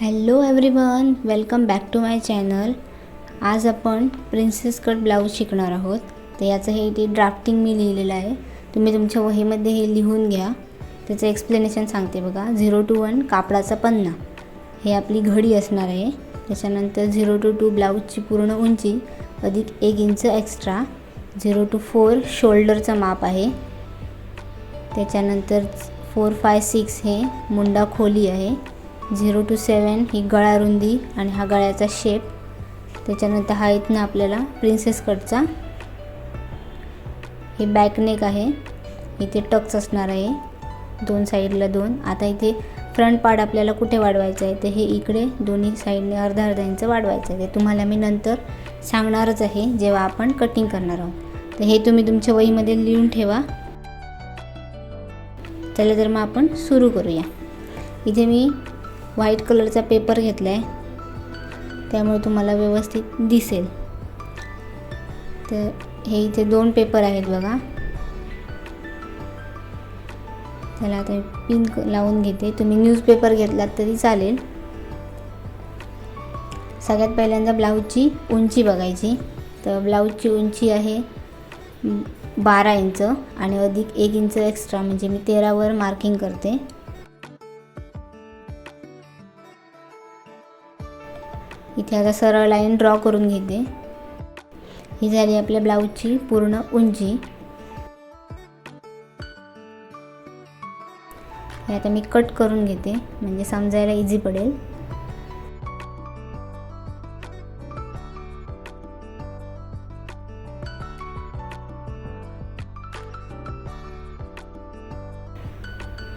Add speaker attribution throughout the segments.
Speaker 1: Hello everyone welcome back to my channel आज आपण princess cut blouse शिकणार आहोत. तर याचं हे इथे ड्राफ्टिंग मी लिहिलेलं आहे तुम्ही तुमच्या वहीमध्ये हे लिहून घ्या. त्याचं एक्सप्लेनेशन सांगते बघा. झिरो टू वन कापडाचा पन्ना. हे आपली घडी असणार आहे. त्याच्यानंतर झिरो टू टू ब्लाऊजची पूर्ण उंची अधिक एक inch extra zero two four शोल्डरचं माप आहे. त्याच्यानंतर फोर फाय सिक्स हे मुंडा खोली आहे. झिरो टू सेवन ही गळा रुंदी आणि हा गळ्याचा शेप त्याच्यानंतर हा इथनं आपल्याला प्रिन्सेस कटचा हे बॅकनेक आहे. इथे टक्स असणार आहे. दोन साईडला दोन. आता इथे फ्रंट पार्ट आपल्याला कुठे वाढवायचं आहे? तर हे इकडे दोन्ही साईडने अर्धा अर्धा इंच वाढवायचं आहे. ते तुम्हाला मी नंतर सांगणारच आहे जेव्हा आपण कटिंग करणार आहोत. तर हे तुम्ही तुमच्या वहीमध्ये लिहून ठेवा. चला तर मग आपण सुरू करूया. इथे मी व्हाईट कलरचा पेपर घेतला आहे त्यामुळे तुम्हाला व्यवस्थित दिसेल. तर हे इथे दोन पेपर आहेत बघा. त्याला आता पिन लावून घेते. तुम्ही न्यूजपेपर घेतलात तरी चालेल. सगळ्यात पहिल्यांदा ब्लाऊजची उंची बघायची. तर ब्लाऊजची उंची आहे बारा इंच आणि अधिक एक इंच एक्स्ट्रा. म्हणजे मी तेरावर मार्किंग करते. इथे आता सरळ लाईन ड्रॉ करून घेते. ही झाली आपल्या ब्लाऊजची पूर्ण उंची. हे आता मी कट करून घेते म्हणजे समजायला इझी पडेल.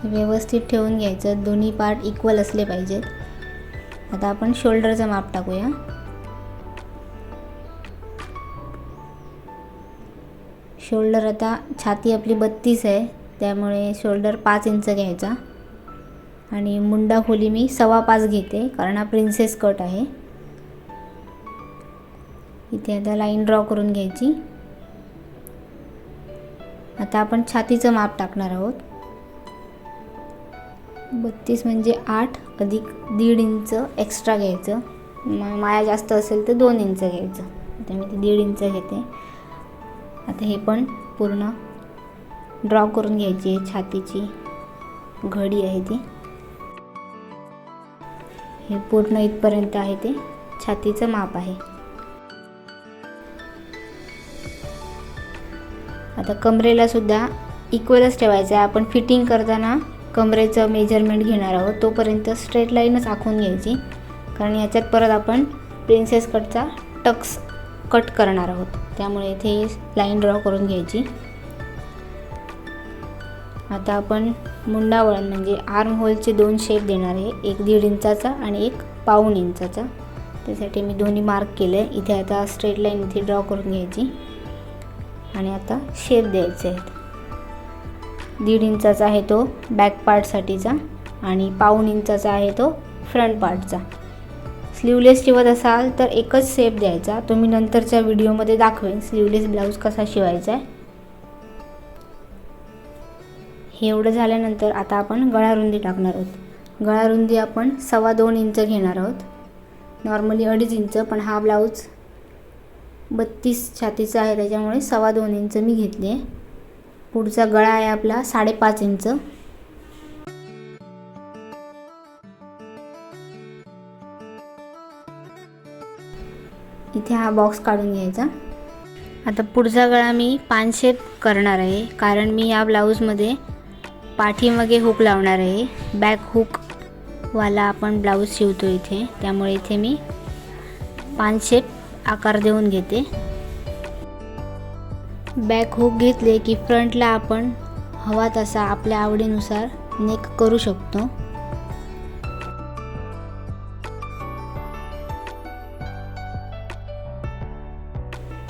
Speaker 1: व्यवस्थित ठेवून घ्यायचं दोन्ही पार्ट इक्वल असले पाहिजेत. आता आपण शोल्डरचं माप टाकूया. शोल्डर आता छाती आपली बत्तीस आहे त्यामुळे शोल्डर पाच इंच घ्यायचा. आणि मुंडा खोली मी सव्वा पाच घेते कारण हा प्रिन्सेस कट आहे. इथे आता लाईन ड्रॉ करून घ्यायची. आता आपण छातीचं माप टाकणार आहोत. बत्तीस म्हणजे आठ अधिक दीड इंच एक्स्ट्रा घ्यायचं. मा माया जास्त असेल तर दोन इंच घ्यायचं. आता मी ते दीड इंच घेते. आता हे पण पूर्ण ड्रॉ करून घ्यायची आहे. छातीची घडी आहे ती. हे पूर्ण इथपर्यंत आहे ते. छातीचं माप आहे. आता कमरेला सुद्धा इक्वलच ठेवायचं आहे. आपण फिटिंग करताना कमरेचं मेजरमेंट घेणार आहोत तोपर्यंत स्ट्रेट लाईनच आखून घ्यायची. कारण याच्यात परत आपण प्रिन्सेस कटचा टक्स कट करणार आहोत. त्यामुळे इथे लाईन ड्रॉ करून घ्यायची. आता आपण मुंडावळण म्हणजे आर्म होलचे दोन शेप देणार आहे. एक दीड इंचाचा आणि एक पाऊण इंचाचा. त्यासाठी मी दोन्ही मार्क केलं. आहे इथे आता स्ट्रेट लाईन इथे ड्रॉ करून घ्यायची. आणि आता शेप द्यायचे आहेत. दीड इंचाचा आहे तो बॅक पार्टसाठीचा आणि पाऊण इंचाचा आहे तो फ्रंट पार्टचा स्लीवलेस शिवत असाल तर एकच सेप द्यायचा. तो मी नंतरच्या व्हिडिओमध्ये दाखवेन स्लीवलेस ब्लाऊज कसा शिवायचा आहे. हे एवढं झाल्यानंतर आता आपण गळारुंदी टाकणार आहोत. गळारुंदी आपण सव्वा दोन इंच घेणार आहोत. नॉर्मली अडीच इंच पण हा ब्लाऊज बत्तीस छातीचा आहे त्याच्यामुळे सव्वा दोन इंच मी घेतली आहे. पुढचा गळा आहे आपला साडेपाच इंच. इथे हा बॉक्स काढून घ्यायचा. आता पुढचा गळा मी पानशेप करणार आहे कारण मी या ब्लाऊजमध्ये पाठीमागे हुक लावणार आहे. बॅक हुकवाला आपण ब्लाऊज शिवतो इथे त्यामुळे इथे मी पानशेप आकार देऊन घेते. बॅक हुक घेतले की फ्रंटला आपण हवा तसा आपल्या आवडीनुसार नेक करू शकतो.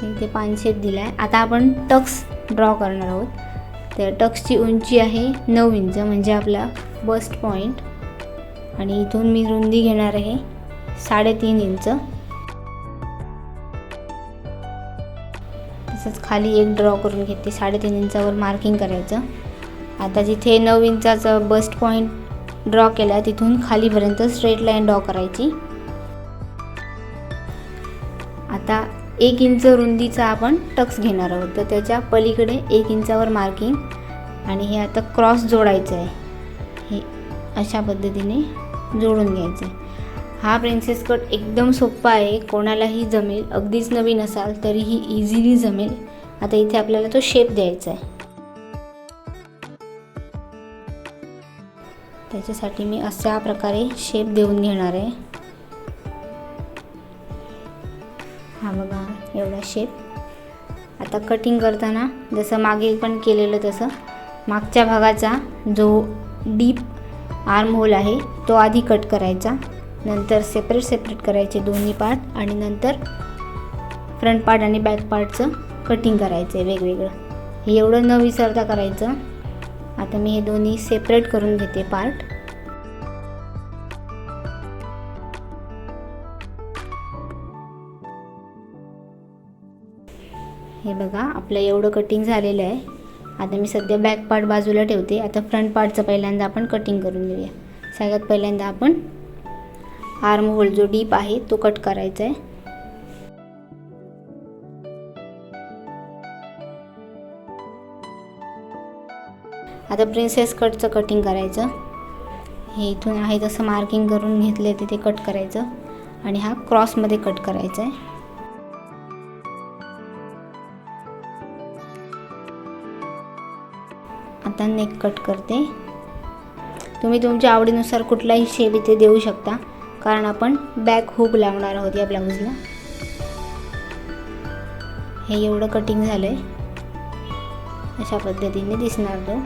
Speaker 1: इथे पानशेप दिला आहे आता आपण टक्स ड्रॉ करणार आहोत. तर टक्सची उंची आहे नऊ इंच म्हणजे आपला बस्ट पॉईंट आणि इथून मी रुंदी घेणार आहे साडेतीन इंच. असंच खाली एक ड्रॉ करून घेते. साडेतीन इंचावर मार्किंग करायचं. आता जिथे नऊ इंचाचं बस्ट पॉईंट ड्रॉ केला तिथून खालीपर्यंत स्ट्रेट लाईन ड्रॉ करायची. आता एक इंच रुंदीचा आपण टक्स घेणार आहोत. तर त्याच्या पलीकडे एक इंचावर मार्किंग आणि हे आता क्रॉस जोडायचं आहे. हे अशा पद्धतीने जोडून घ्यायचं आहे. हा प्रिन्सेस कट एकदम सोप्पा आहे. कोणालाही जमेल. अगदीच नवीन असाल तरीही इझिली जमेल. आता इथे आपल्याला तो शेप द्यायचा आहे. त्याच्यासाठी मी अशा प्रकारे शेप देऊन घेणार आहे. हा बघा एवढा शेप आता कटिंग करताना जसं मागे पण केलेलं तसं मागच्या भागाचा जो डीप आर्म होल आहे तो आधी कट करायचा. नंतर सेपरेट सेपरेट करायचे दोन्ही पार्ट आणि नंतर फ्रंट पार्ट आणि बॅक पार्टचं कटिंग करायचं आहे वेगवेगळं. हे एवढं न विसरता करायचं. आता मी हे दोन्ही सेपरेट करून घेते पार्ट हे बघा आपलं एवढं कटिंग झालेलं आहे. आता मी सध्या बॅक पार्ट बाजूला ठेवते. आता फ्रंट पार्टचं पहिल्यांदा आपण कटिंग करून घेऊया. सगळ्यात पहिल्यांदा आपण आर्म होल जो डीप आहे तो कट करायचा आहे. आता प्रिन्सेस कटचं कटिंग करायचं. हे इथून आहे तसं मार्किंग करून घेतलं तिथे कट करायचं. आणि हा क्रॉसमध्ये कट करायचा आहे. आता नेक कट करते. तुम्ही तुमच्या आवडीनुसार कुठलाही शेप इथे देऊ शकता. कारण आपण बॅक हुक लावणार आहोत या ब्लाऊजला हे एवढं कटिंग झालं आहे अशा पद्धतीने दिसणार तो.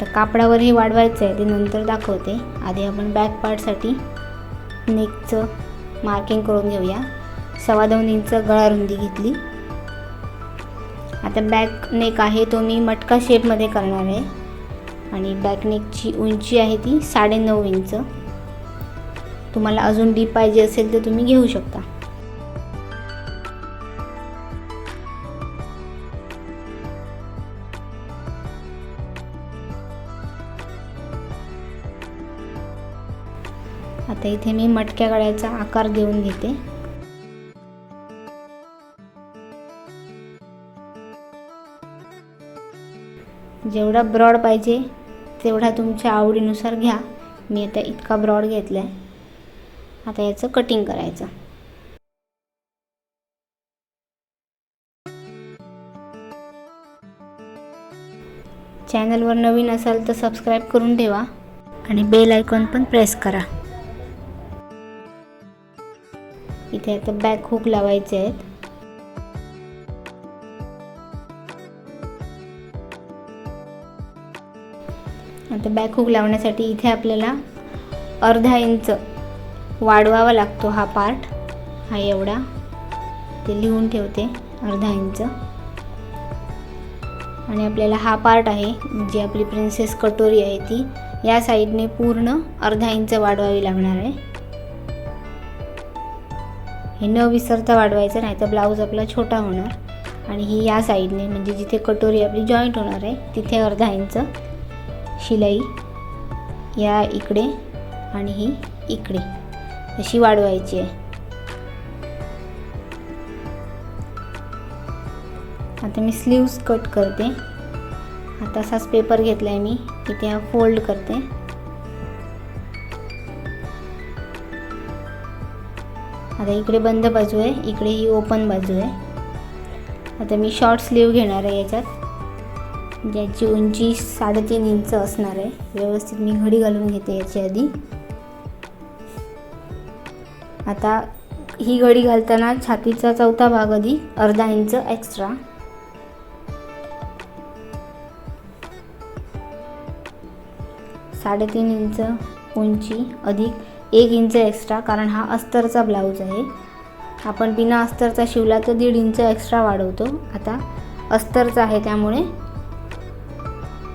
Speaker 1: तर कापडावर हे वाढवायचं आहे ते नंतर दाखवते. आधी आपण बॅक पार्टसाठी नेकचं मार्किंग करून घेऊया. सव्वा दोन इंच गळा रुंदी घेतली. आता बॅक नेक आहे तो मी मटका शेपमध्ये करणार आहे. आणि बॅकनेकची उंची आहे ती साडेनऊ इंच. तुम्हाला अजून डीप पाहिजे असेल तर तुम्ही घेऊ शकता. आता इथे मी मटक्या गळ्याचा आकार देऊन घेते. जेवढा ब्रॉड पाहिजे तेवढा तुमच्या आवडीनुसार घ्या. मी आता इतका ब्रॉड घेतला आहे आता याचं कटिंग करायचं. चॅनलवर नवीन असाल तर सबस्क्राईब करून ठेवा आणि बेल आयकॉन पण प्रेस करा. इथे आता बॅक हुक लावायचे आहेत. आता बॅक हुक लावण्यासाठी इथे आपल्याला अर्धा इंच वाढवावा लागतो हा पार्ट हा एवढा. ते लिहून ठेवते अर्धा इंच. आणि आपल्याला हा पार्ट आहे जी आपली प्रिन्सेस कटोरी आहे ती. या साईडने पूर्ण अर्धा इंच वाढवावी लागणार आहे. हे न विसरता वाढवायचं नाही तर ब्लाऊज आपला छोटा होणार. आणि ही या साईडने म्हणजे जिथे कटोरी आपली जॉईंट होणार आहे तिथे अर्धा इंच शिलाई या इकडे आणि ही इकडे. अशी वाढवायची आहे. आता मी स्लीव्स कट करते. आता असाच पेपर घेतला आहे मी. इथे हा फोल्ड करते. आता इकडे बंद बाजू आहे. इकडे ही ओपन बाजू आहे. आता मी शॉर्ट स्लीव घेणार आहे याच्यात. ज्याची उंची साडेतीन इंच असणार आहे. व्यवस्थित मी घडी घालून घेते याच्या आधी. आता ही घडी घालताना छातीचा चौथा भाग आधी अर्धा इंच एक्स्ट्रा साडेतीन इंच उंची अधिक एक इंच एक्स्ट्रा कारण हा अस्तरचा ब्लाऊज आहे. आपण बिना अस्तरचा शिवला तर दीड इंच एक्स्ट्रा वाढवतो. आता अस्तरचा आहे त्यामुळे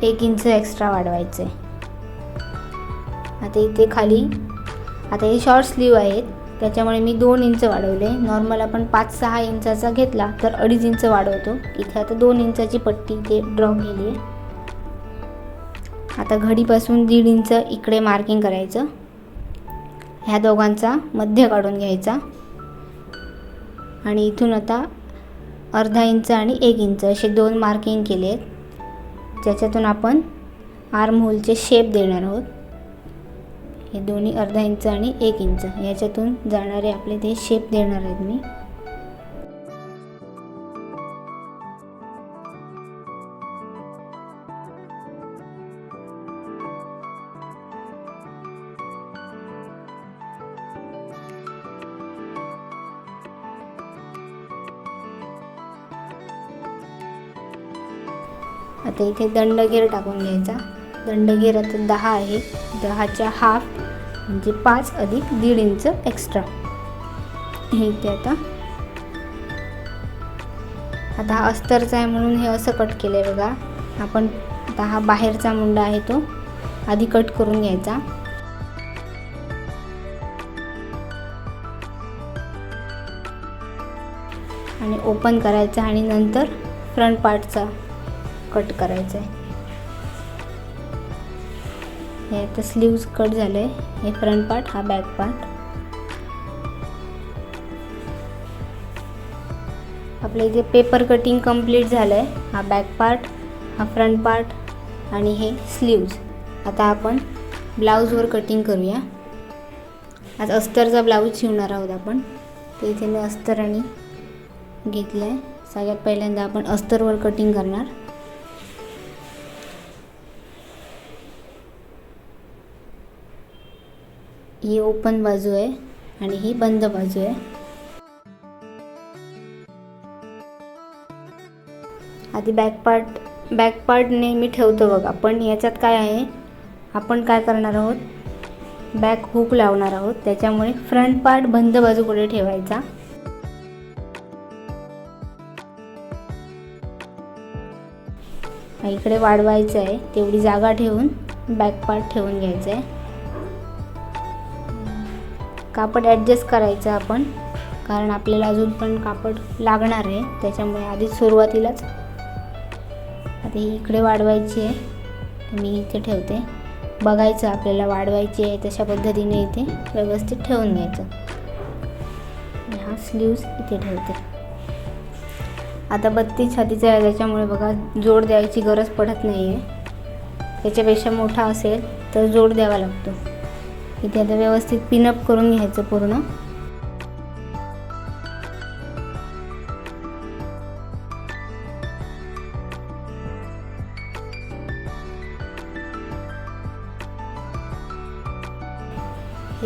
Speaker 1: एक इंच एक्स्ट्रा वाढवायचं. आहे आता इथे खाली आता हे शॉर्ट स्लीव आहेत. त्याच्यामुळे मी दोन इंच वाढवले. नॉर्मल आपण पाच सहा इंचाचा घेतला तर अडीच इंच वाढवतो. इथे आता दोन इंचाची पट्टी इथे ड्रॉ केली आहे. आता घडीपासून दीड इंच इकडे मार्किंग करायचं. ह्या दोघांचा मध्य काढून घ्यायचा. आणि इथून आता अर्धा इंच आणि एक इंच असे दोन मार्किंग केले आहेत ज्याच्यातून आपण आर्म होलचे शेप देणार आहोत. हे दोन्ही अर्धा इंच आणि एक इंच याच्यातून जाणारे आपले ते शेप देणार आहेत मी. आता इथे दंडगीर टाकून घ्यायचा. दंडगीर आता दहा आहे. दहाच्या हाफ म्हणजे पाच अधिक दीड इंच एक्स्ट्रा हे इथे आता. आता हा अस्तरचा आहे म्हणून हे असं कट केलं आहे बघा. आपण आता हा बाहेरचा मुंडा आहे तो. आधी कट करून घ्यायचा. आणि ओपन करायचा आणि नंतर फ्रंट पार्टचा कट करायचं आहे हे आता स्लीव्ज कट झालं आहे हे फ्रंट पार्ट हा बॅक पार्ट आपल्या इथे पेपर कटिंग कंप्लीट झालं आहे हा बॅक पार्ट हा फ्रंट पार्ट आणि हे स्लीव्ज आता आपण ब्लाऊजवर कटिंग करूया. आज अस्तरचा ब्लाऊज शिवणार आहोत आपण. ते इथे मी अस्तर आणि घेतलं आहे सगळ्यात पहिल्यांदा आपण अस्तरवर कटिंग करणार. ही ओपन बाजू आहे आणि ही बंद बाजू आहे. आधी बॅक पार्ट बॅक पार्ट नेहमी ठेवतो बघा. पण याच्यात काय आहे? आपण काय करणार आहोत? बॅक हुक लावणार आहोत. त्याच्यामुळे फ्रंट पार्ट बंद बाजूकडे ठेवायचा. इकडे वाढवायचं आहे. तेवढी जागा ठेवून बॅक पार्ट ठेवून घ्यायचं आहे. कापड ॲडजस्ट करायचं आपण. कारण आपल्याला अजून पण कापड लागणार आहे. त्याच्यामुळे आधीच सुरुवातीलाच. आता ही इकडे वाढवायची आहे. मी इथे ठेवते. बघायचं आपल्याला वाढवायची आहे तशा पद्धतीने इथे व्यवस्थित ठेवून घ्यायचं. हा स्लीव्ज इथे ठेवते. आता बत्तीस छातीचा आहे. त्याच्यामुळे बघा जोड द्यायची गरज पडत नाही आहे त्याच्यापेक्षा मोठा असेल तर जोड द्यावा लागतो. इथे आता व्यवस्थित पिनअप करून घ्यायचं पूर्ण.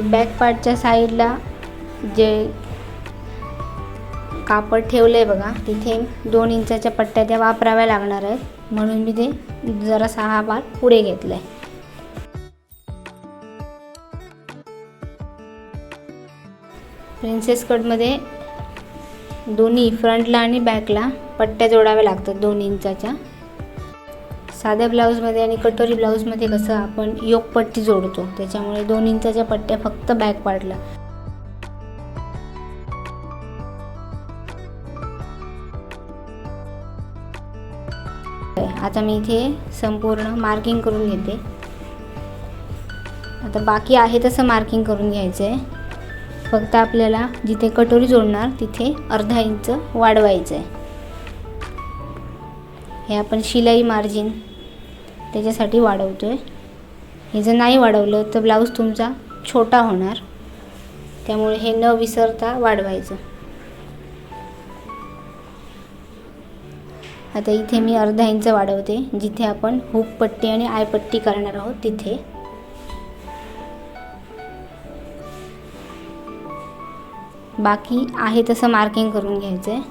Speaker 1: बॅक पार्टच्या साईडला जे कापड ठेवलं आहे बघा तिथे दोन इंचाच्या पट्ट्या त्या वापराव्या लागणार आहेत. म्हणून मी ते जरा सहा बार पुढे घेतलं आहे प्रिन्सेस कटमध्ये दोन्ही फ्रंटला आणि बॅकला पट्ट्या जोडाव्या लागतात दोन इंचाच्या. साध्या ब्लाऊजमध्ये आणि कटोरी ब्लाऊजमध्ये कसं आपण योगपट्टी जोडतो त्याच्यामुळे दोन इंचाच्या पट्ट्या फक्त बॅक पार्टला आता मी इथे संपूर्ण मार्किंग करून घेते. आता बाकी आहे तसं मार्किंग करून घ्यायचं आहे फक्त आपल्याला जिथे कटोरी जोडणार तिथे अर्धा इंच वाढवायचं आहे हे आपण शिलाई मार्जिन त्याच्यासाठी वाढवतो आहे हे जर नाही वाढवलं तर ब्लाऊज तुमचा छोटा होणार. त्यामुळे हे न विसरता वाढवायचं. आता इथे मी अर्धा इंच वाढवते जिथे आपण हुक पट्टी आणि आयपट्टी करणार आहोत तिथे. बाकी आहे तसं मार्किंग करून घ्यायचं आहे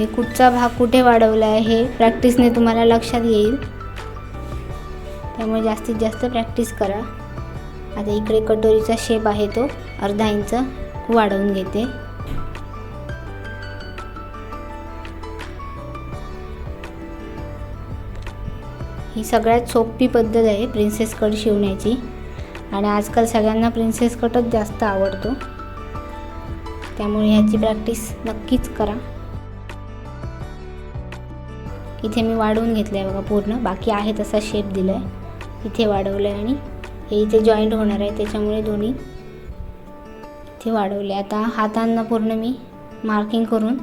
Speaker 1: हे कुठचा भाग कुठे वाढवला आहे हे प्रॅक्टिसने तुम्हाला लक्षात येईल. त्यामुळे जास्तीत जास्त प्रॅक्टिस करा. आता इकडे कटोरीचा शेप आहे तो अर्धा इंच वाढवून घेते. ही सगळ्यात सोपी पद्धत आहे प्रिन्सेस कट शिवण्याची. आणि आजकाल सगळ्यांना प्रिन्सेस कटच जास्त आवडतो. त्यामुळे ह्याची प्रॅक्टिस नक्कीच करा. इथे मी वाढवून घेतलं आहे बघा पूर्ण. बाकी आहे तसा शेप दिला आहे इथे वाढवलं आहे आणि हे इथे जॉईंट होणार आहे त्याच्यामुळे दोन्ही इथे वाढवले आता हातांना पूर्ण मी मार्किंग करून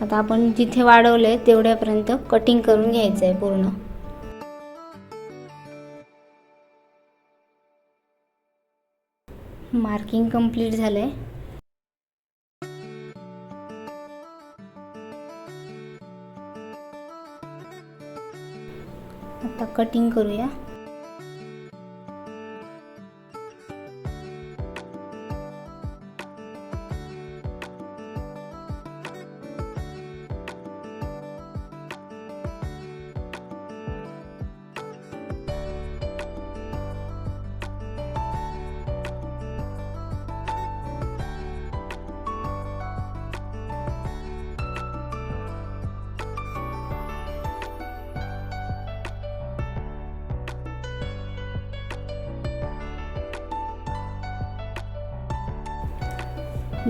Speaker 1: आता आपण जिथे वाढवलं आहे तेवढ्यापर्यंत कटिंग करून घ्यायचं आहे पूर्ण. मार्किंग कंप्लीट झालं आहे कटिंग करूया.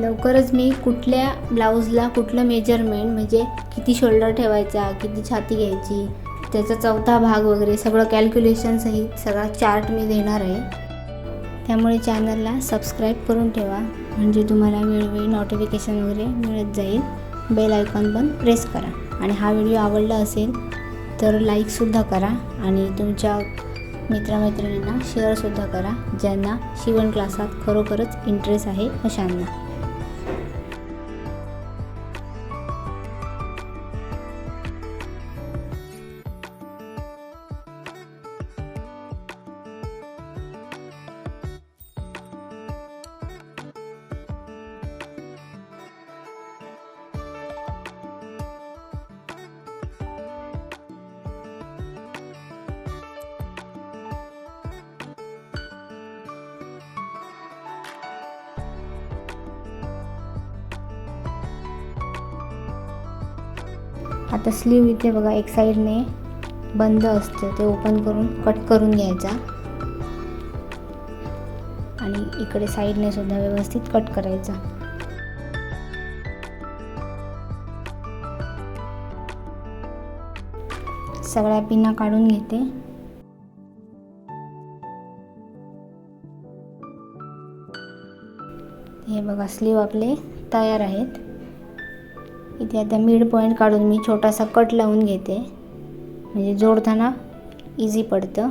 Speaker 1: लवकरच मी कुठल्या ब्लाऊजला कुठलं मेजरमेंट म्हणजे किती शोल्डर ठेवायचा किती छाती घ्यायची त्याचा चौथा भाग वगैरे सगळं कॅल्क्युलेशनसहित सगळा चार्ट मी देणार आहे. त्यामुळे चॅनलला सबस्क्राईब करून ठेवा म्हणजे तुम्हाला वेळोवेळी नोटिफिकेशन वगैरे मिळत जाईल. बेल आयकॉन पण प्रेस करा. आणि हा व्हिडिओ आवडला असेल तर लाईकसुद्धा करा आणि तुमच्या मित्रमैत्रिणींना शेअरसुद्धा करा ज्यांना शिवण क्लासात खरोखरच इंटरेस्ट आहे अशांना. स्लीव इथे बघा एक साईडने बंद असतं. ते ओपन करून कट करून घ्यायचा. आणि इकडे साईडने सुद्धा व्यवस्थित कट करायचा. सगळ्या पिना काढून घेते. हे बघा स्लीव आपले तयार आहेत. इथे आता मिड पॉईंट काढून मी छोटासा कट लावून घेते. म्हणजे जोडताना इझी पडतं.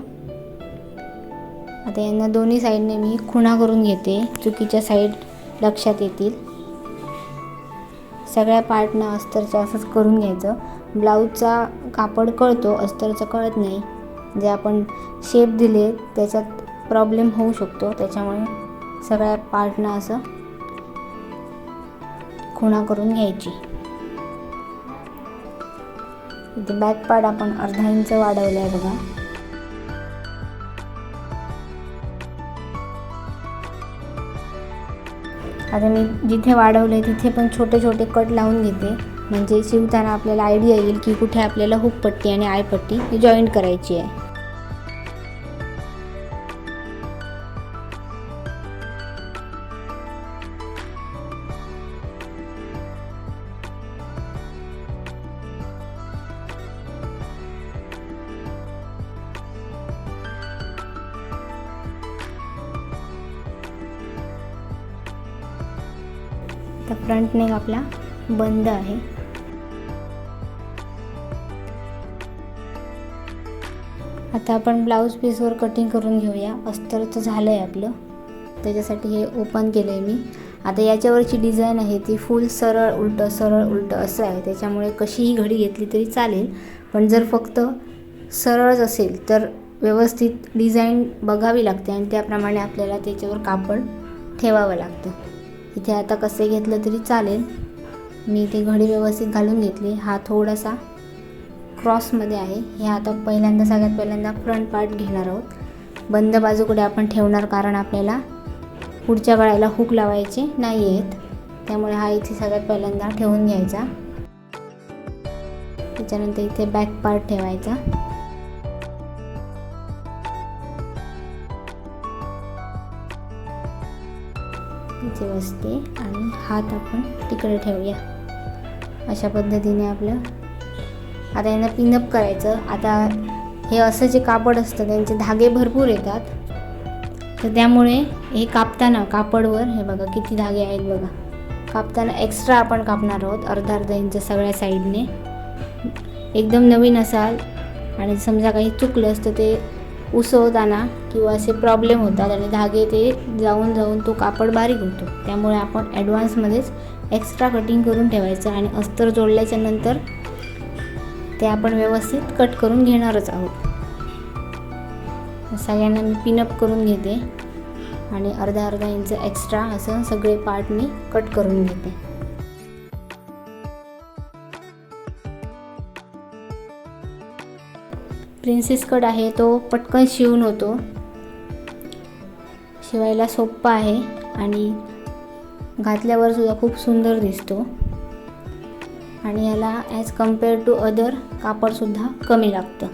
Speaker 1: आता यांना दोन्ही साईडने मी खुणा करून घेते. चुकीच्या साईड लक्षात येतील. सगळ्या पार्टनं अस्तरचं असंच करून घ्यायचं. ब्लाऊजचा कापड कळतो अस्तरचं कळत नाही. जे आपण शेप दिले त्याच्यात प्रॉब्लेम होऊ शकतो. त्याच्यामुळे सगळ्या पार्टनं असं खुणा करून घ्यायची. इथे बॅक पार्ट आपण अर्धा इंच वाढवलं आहे बघा. आता मी जिथे वाढवलं आहे तिथे पण छोटे छोटे कट लावून घेते. म्हणजे शिवताना आपल्याला आयडिया येईल की कुठे आपल्याला हुक पट्टी आणि आयपट्टी ही जॉईंट करायची आहे. तर फ्रंट नेक आपला बंद आहे. आता आपण ब्लाऊज पीसवर कटिंग करून घेऊया. अस्तरचं झालं आहे आपलं. त्याच्यासाठी हे ओपन केलं आहे मी. आता याच्यावरची डिझाईन आहे ती फुल सरळ उलटं सरळ उलटं असं आहे. त्याच्यामुळे कशीही घडी घेतली तरी चालेल. पण जर फक्त सरळच असेल तर व्यवस्थित डिझाईन बघावी लागते आणि त्याप्रमाणे आपल्याला त्याच्यावर कापड ठेवावं लागतं. इथे आता कसे घेतलं तरी चालेल. मी ते घडी व्यवस्थित घालून घेतली. हा थोडासा क्रॉसमध्ये आहे. हे आता पहिल्यांदा सगळ्यात पहिल्यांदा फ्रंट पार्ट घेणार आहोत. बंद बाजूकडे आपण ठेवणार कारण आपल्याला पुढच्या गळ्याला हुक लावायचे नाही आहेत. त्यामुळे हा इथे सगळ्यात पहिल्यांदा ठेवून घ्यायचा. त्याच्यानंतर इथे बॅक पार्ट ठेवायचा. इथे बसते आणि हात आपण तिकडे ठेवूया. अशा पद्धतीने आपलं आता यांना पिनअप करायचं. आता हे असं जे कापड असतं त्यांचे धागे भरपूर येतात. तर त्यामुळे हे कापताना कापडवर हे बघा किती धागे आहेत बघा. कापताना एक्स्ट्रा आपण कापणार आहोत अर्धा अर्धा इंच सगळ्या साईडने एकदम नवीन असाल आणि समजा काही चुकलं असतं ते उसवताना किंवा असे प्रॉब्लेम होतात आणि धागे ते जाऊन जाऊन तो कापड बारीक होतो. त्यामुळे आपण ॲडव्हान्समध्येच एक्स्ट्रा कटिंग करून ठेवायचं आणि अस्तर जोडल्याच्या नंतर ते आपण व्यवस्थित कट करून घेणारच आहोत. सगळ्यांना मी पिनअप करून घेते आणि अर्धा अर्धा इंच एक्स्ट्रा असं सगळे पार्ट मी कट करून घेते. प्रिन्सेस कट आहे तो पटकन शिवून होतो. शिवायला सोप्पा आहे आणि घातल्यावर सुद्धा खूप सुंदर दिसतो. आणि याला ॲज कंपेअर टू अदर कापडसुद्धा कमी लागतं.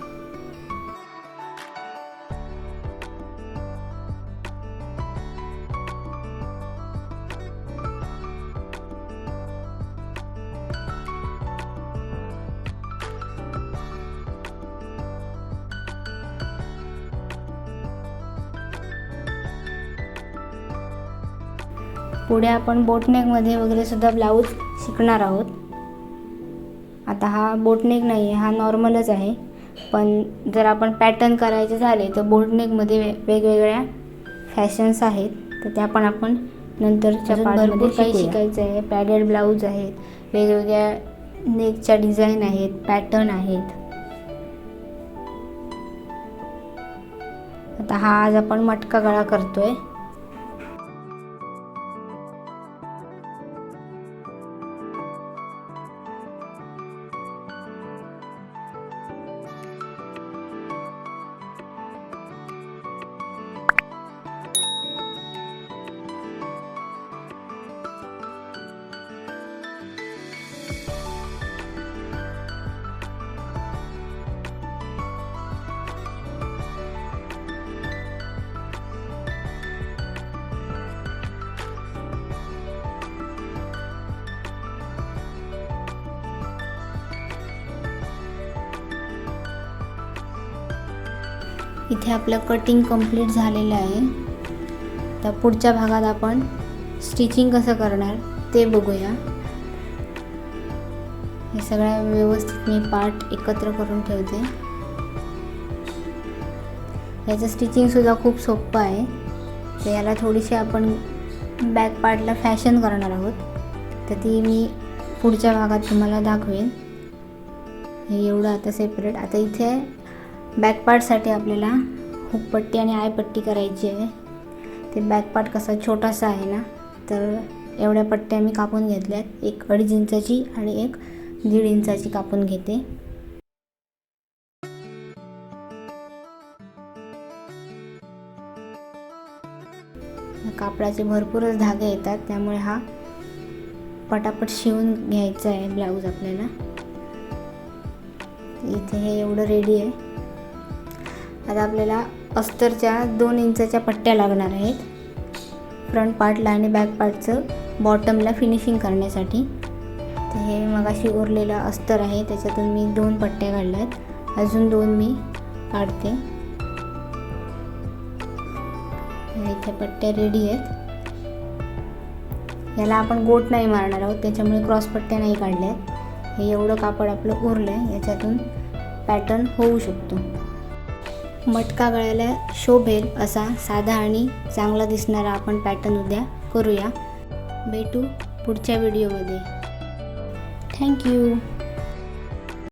Speaker 1: पुढे आपण बोटनेकमध्ये वगैरे सुद्धा ब्लाऊज शिकणार आहोत. आता हा बोटनेक नाही आहे हा नॉर्मलच आहे. पण जर आपण पॅटर्न करायचे झाले तर बोटनेकमध्ये वे वेगवेगळ्या फॅशन्स आहेत. तर त्या पण आपण नंतरच्या पार्टमध्ये काही शिकायचं आहे. पॅडेड ब्लाऊज आहेत वेगवेगळ्या नेकच्या डिझाईन आहेत पॅटर्न आहेत. आता हा आज आपण मटका गळा करतोय. इथे आपलं कटिंग कंप्लीट झालेलं आहे. तर पुढच्या भागात आपण स्टिचिंग कसं करणार ते बघूया. हे सगळ्या व्यवस्थित मी पार्ट एकत्र करून ठेवते. याचं स्टिचिंगसुद्धा खूप सोपं आहे. तर याला थोडीशी आपण बॅक पार्टला फॅशन करणार आहोत. तर ती मी पुढच्या भागात तुम्हाला दाखवेन. हे एवढं आता सेपरेट आता इथे बॅक पार्टसाठी आपल्याला हुकपट्टी आणि आयपट्टी करायची आहे. ते बॅक पार्ट कसा छोटासा आहे ना तर एवढ्या पट्ट्या मी कापून घेतल्यात. एक अडीच इंचाची आणि एक दीड इंचाची कापून घेते. कापडाचे भरपूरच धागे येतात त्यामुळे हा पटापट शिवून घ्यायचा आहे ब्लाऊज आपल्याला. इथे हे एवढं रेडी आहे. आता आपल्याला अस्तरच्या दोन इंचाच्या पट्ट्या लागणार आहेत. फ्रंट पार्टला आणि बॅक पार्टचं बॉटमला फिनिशिंग करण्यासाठी. तर हे मगाशी उरलेलं अस्तर आहे त्याच्यातून मी दोन पट्ट्या काढल्यात. अजून दोन मी काढते. इथे पट्ट्या रेडी आहेत. याला आपण गोट नाही मारणार आहोत त्याच्यामुळे क्रॉस पट्ट्या नाही काढल्या आहेत हे एवढं कापड आपलं उरलं आहे याच्यातून पॅटर्न होऊ शकतो. मटका गळ्याला शोभेल असा साधा आणि चांगला दिसणारा आपण पॅटर्न उद्या करूया. भेटू पुढच्या व्हिडिओमध्ये थँक्यू